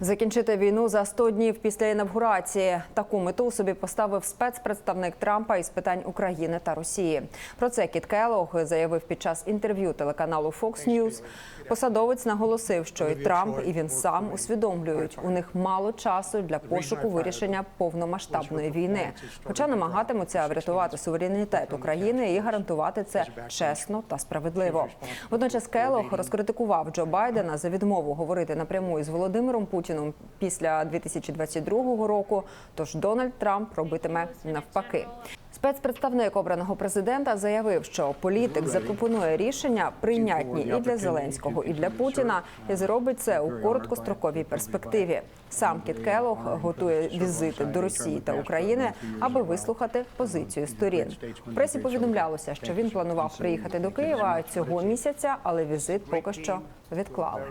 Закінчити війну за 100 днів після інавгурації. Таку мету собі поставив спецпредставник Трампа із питань України та Росії. Про це Кіт Келлог заявив під час інтерв'ю телеканалу Fox News. Посадовець наголосив, що і Трамп, і він сам усвідомлюють, у них мало часу для пошуку вирішення повномасштабної війни, хоча намагатимуться врятувати суверенітет України і гарантувати це чесно та справедливо. Водночас Келлог розкритикував Джо Байдена за відмову говорити напряму із Володимиром Путіном після 2022 року. Тож Дональд Трамп робитиме навпаки. Спецпредставник обраного президента заявив, що політик запропонує рішення прийнятні і для Зеленського, і для Путіна, і зробить це у короткостроковій перспективі. Сам Кіт Келлог готує візити до Росії та України, аби вислухати позицію сторін. В пресі повідомлялося, що він планував приїхати до Києва цього місяця, але візит поки що відклали.